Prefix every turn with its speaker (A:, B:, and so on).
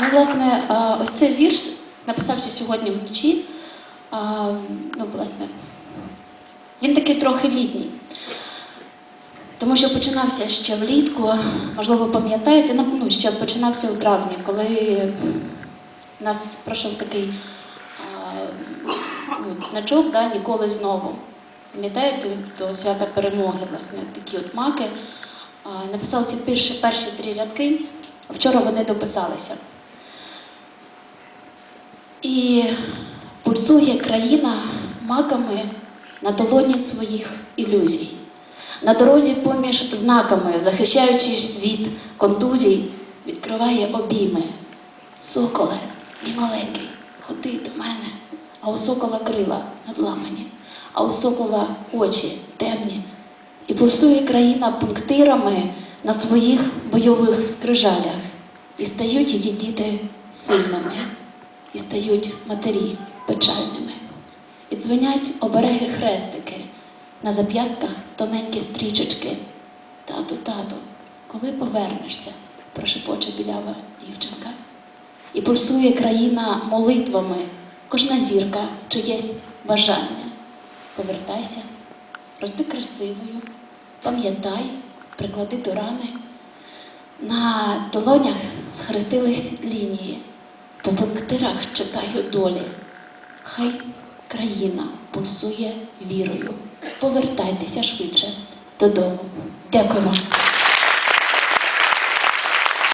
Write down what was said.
A: Ну, власне, ось цей вірш написався сьогодні вночі. Ну, власне, він такий трохи літній. Тому що починався ще влітку, можливо, пам'ятаєте, ну, ну, ще починався у травні, коли у нас пройшов такий ну, значок да, ніколи знову. Пам'ятаєте, до свята перемоги, власне, такі от маки. Написали ці перші, перші три рядки. Вчора вони дописалися. І пульсує країна маками на долоні своїх ілюзій. На дорозі поміж знаками, захищаючи світ контузій, відкриває обійми. Соколе, мій маленький, ходи до мене, а у сокола крила надламані, а у сокола очі темні. І пульсує країна пунктирами на своїх бойових скрижалях. І стають її діти сильними, і стають матері печальними. І дзвонять обереги хрестики, на зап'ястках тоненькі стрічечки. Тату, тату, коли повернешся, прошепоче білява дівчинка. І пульсує країна молитвами, кожна зірка, чиєсь бажання. Повертайся, рости красивою, пам'ятай, приклади до рани. На долонях схрестились лінії, по пунктирах читаю долі. Хай країна пульсує вірою. Повертайтеся швидше додому. Дякую вам.